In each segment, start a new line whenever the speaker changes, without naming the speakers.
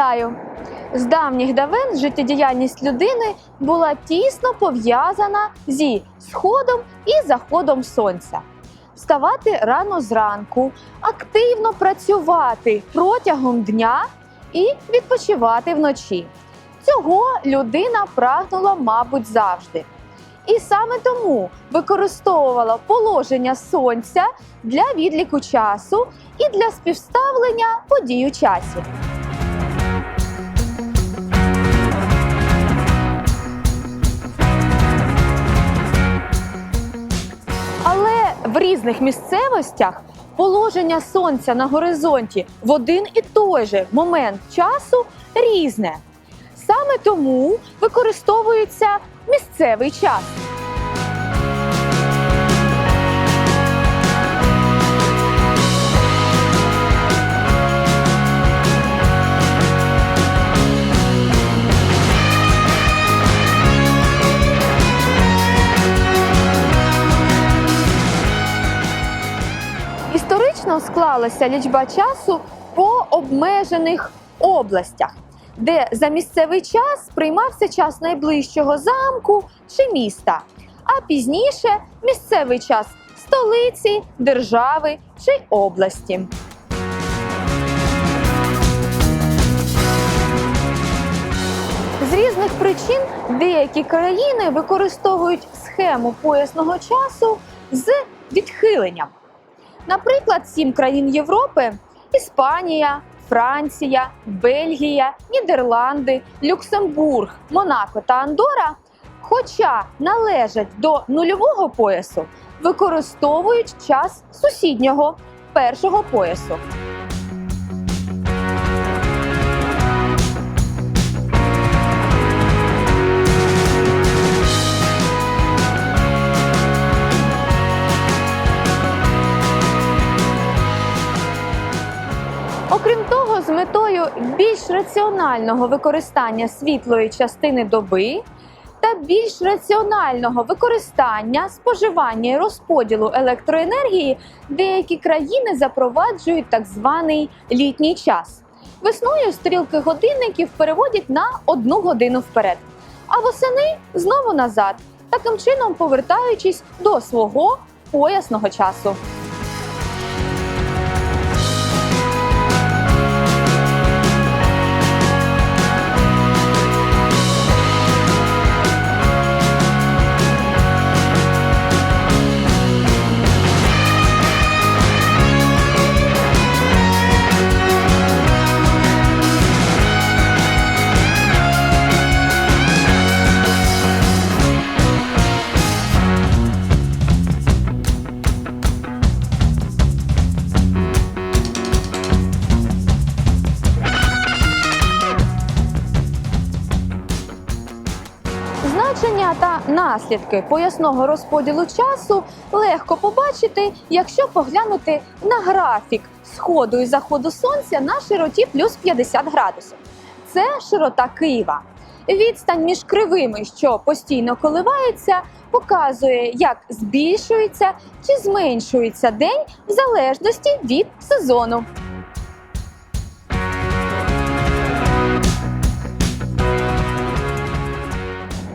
Вітаю! З давніх давен життєдіяльність людини була тісно пов'язана зі сходом і заходом сонця. Вставати рано зранку, активно працювати протягом дня і відпочивати вночі. Цього людина прагнула, мабуть, завжди. І саме тому використовувала положення сонця для відліку часу і для співставлення подій у. В різних місцевостях положення сонця на горизонті в один і той же момент часу різне. Саме тому використовується місцевий час. Історично лічба часу по обмежених областях, де за місцевий час приймався час найближчого замку чи міста, а пізніше місцевий час столиці, держави чи області. З різних причин деякі країни використовують схему поясного часу з відхиленням. Наприклад, сім країн Європи: Іспанія, Франція, Бельгія, Нідерланди, Люксембург, Монако та Андора, хоча належать до нульового поясу, використовують час сусіднього першого поясу. Більш раціонального використання світлої частини доби та більш раціонального використання, споживання і розподілу електроенергії, деякі країни запроваджують так званий літній час. Весною стрілки годинників переводять на одну годину вперед, а восени знову назад, таким чином повертаючись до свого поясного часу. Наслідки поясного розподілу часу легко побачити, якщо поглянути на графік сходу і заходу сонця на широті плюс 50 градусів. Це широта Києва. Відстань між кривими, що постійно коливається, показує, як збільшується чи зменшується день в залежності від сезону.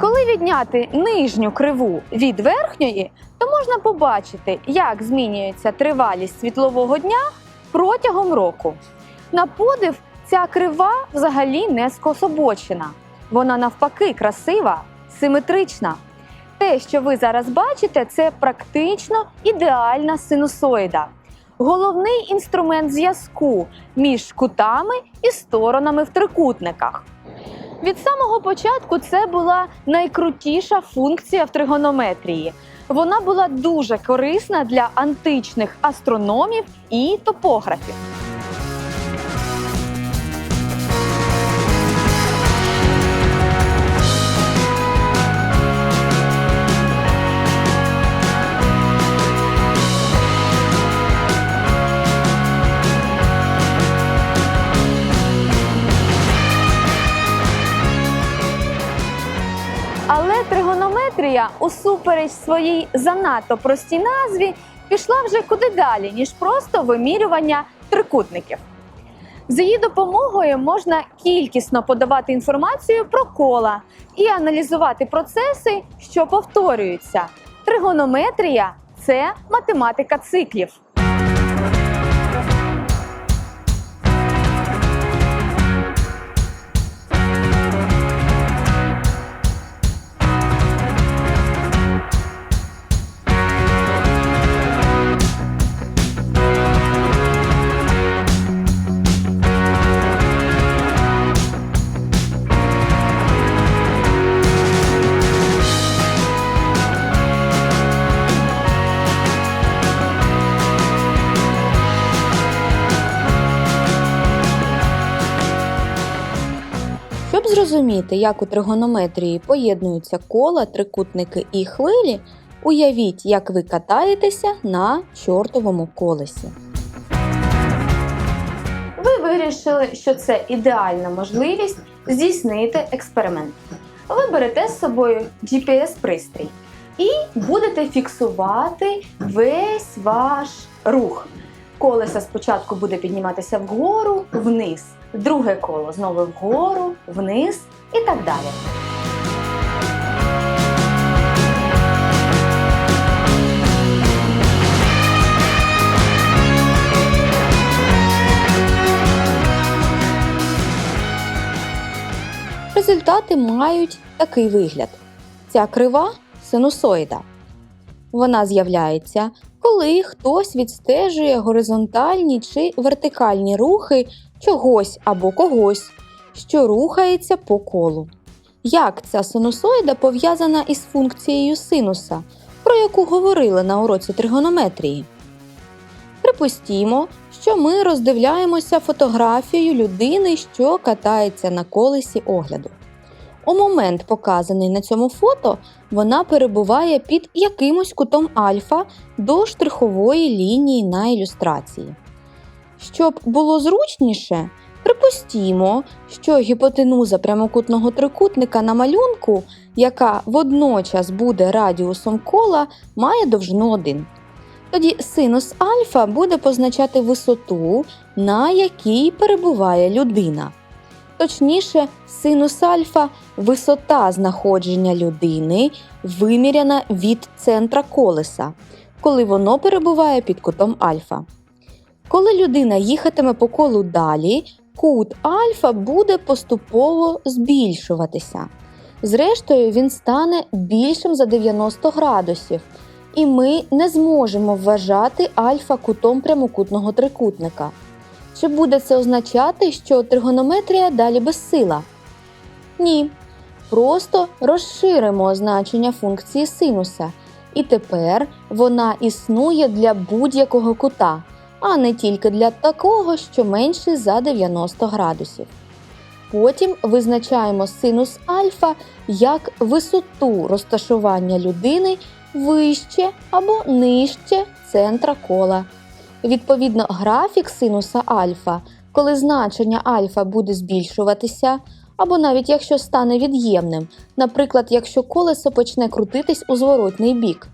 Коли відняти нижню криву від верхньої, то можна побачити, як змінюється тривалість світлового дня протягом року. На подив, ця крива взагалі не скособочена. Вона навпаки красива, симетрична. Те, що ви зараз бачите, це практично ідеальна синусоїда. Головний інструмент зв'язку між кутами і сторонами в трикутниках. Від самого початку це була найкрутіша функція в тригонометрії. Вона була дуже корисна для античних астрономів і топографів. Усупереч своїй занадто простій назві, пішла вже куди далі, ніж просто вимірювання трикутників. З її допомогою можна кількісно подавати інформацію про кола і аналізувати процеси, що повторюються. Тригонометрія це математика циклів.
Зрозуміти, як у тригонометрії поєднуються кола, трикутники і хвилі, уявіть, як ви катаєтеся на чортовому колесі.
Ви вирішили, що це ідеальна можливість здійснити експеримент. Ви берете з собою GPS-пристрій і будете фіксувати весь ваш рух. Колесо спочатку буде підніматися вгору, вниз, друге коло знову вгору, вниз і так далі.
Результати мають такий вигляд: ця крива синусоїда. Вона з'являється, коли хтось відстежує горизонтальні чи вертикальні рухи чогось або когось, що рухається по колу. Як ця синусоїда пов'язана із функцією синуса, про яку говорили на уроці тригонометрії? Припустімо, що ми роздивляємося фотографію людини, що катається на колесі огляду. У момент, показаний на цьому фото, вона перебуває під якимось кутом альфа до штрихової лінії на ілюстрації. Щоб було зручніше, припустімо, що гіпотенуза прямокутного трикутника на малюнку, яка водночас буде радіусом кола, має довжину 1. Тоді синус альфа буде позначати висоту, на якій перебуває людина. Точніше, синус альфа висота знаходження людини, виміряна від центра колеса, коли воно перебуває під кутом альфа. Коли людина їхатиме по колу далі, кут альфа буде поступово збільшуватися. Зрештою, він стане більшим за 90 градусів, і ми не зможемо вважати альфа кутом прямокутного трикутника. Чи буде це означати, що тригонометрія далі безсила? Ні. Просто розширимо значення функції синуса, і тепер вона існує для будь-якого кута, а не тільки для такого, що менше за 90 градусів. Потім визначаємо синус альфа як висоту розташування людини вище або нижче центра кола. Відповідно, графік синуса альфа, коли значення альфа буде збільшуватися, або навіть якщо стане від'ємним, наприклад, якщо колесо почне крутитись у зворотний бік.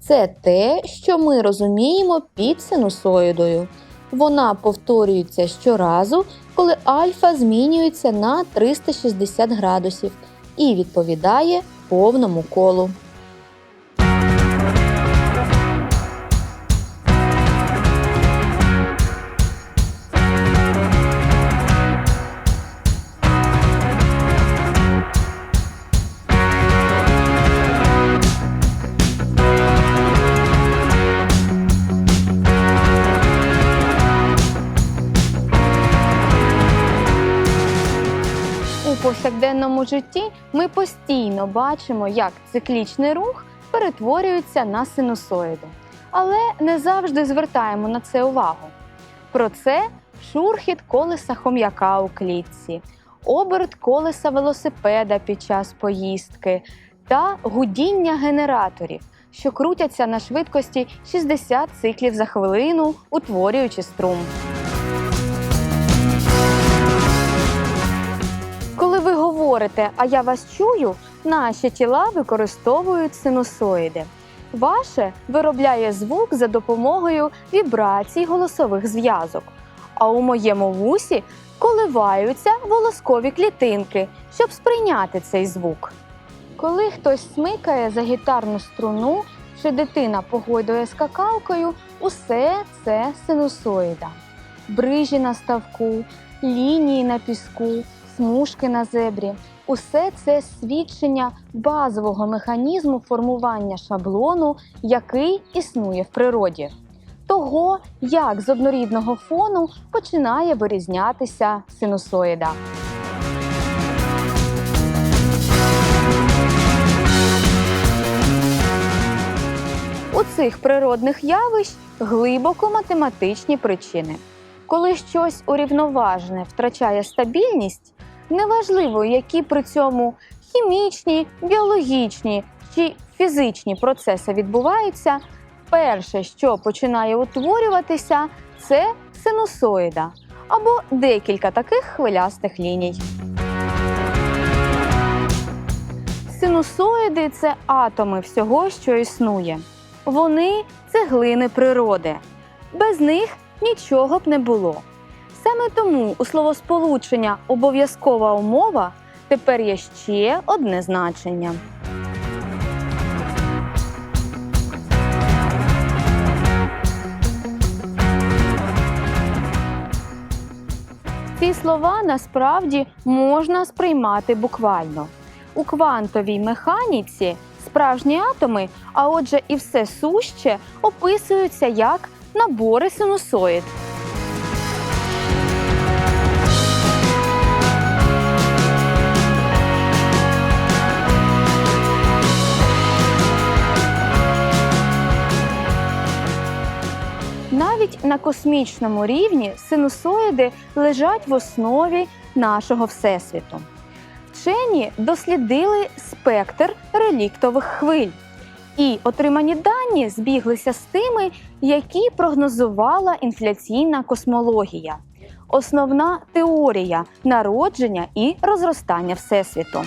Це те, що ми розуміємо під синусоїдою. Вона повторюється щоразу, коли альфа змінюється на 360 градусів і відповідає повному колу.
Повсякденному житті ми постійно бачимо, як циклічний рух перетворюється на синусоїду, але не завжди звертаємо на це увагу. Про це шурхіт колеса хом'яка у клітці, оберт колеса велосипеда під час поїздки та гудіння генераторів, що крутяться на швидкості 60 циклів за хвилину, утворюючи струм. Говорите, а я вас чую, наші тіла використовують синусоїди. Ваше виробляє звук за допомогою вібрацій голосових зв'язок. а у моєму вусі коливаються волоскові клітинки, щоб сприйняти цей звук. Коли хтось смикає за гітарну струну чи дитина погойдує скакалкою, усе це синусоїда. Брижі на ставку, лінії на піску, смужки на зебрі. Усе це свідчення базового механізму формування шаблону, який існує в природі. Того, як з однорідного фону починає вирізнятися синусоїда. У цих природних явищ глибоко математичні причини. Коли щось урівноважене втрачає стабільність, неважливо, які при цьому хімічні, біологічні чи фізичні процеси відбуваються, перше, що починає утворюватися, це синусоїда або декілька таких хвилястих ліній. Синусоїди це атоми всього, що існує. Вони цеглини природи. Без них нічого б не було. Саме тому у словосполучення обов'язкова умова тепер є ще одне значення. Ці слова насправді можна сприймати буквально. У квантовій механіці справжні атоми, а отже, і все суще описуються як набори синусоїд. Навіть на космічному рівні синусоїди лежать в основі нашого всесвіту. Вчені дослідили спектр реліктових хвиль, і отримані дані збіглися з тими, які прогнозувала інфляційна космологія, основна теорія народження і розростання всесвіту.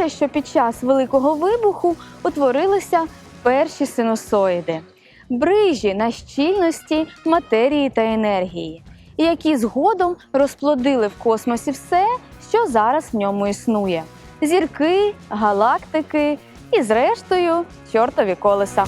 Схоже, що під час великого вибуху утворилися перші синусоїди брижі на щільності матерії та енергії, які згодом розплодили в космосі все, що зараз в ньому існує: зірки, галактики і, зрештою, чортові колеса.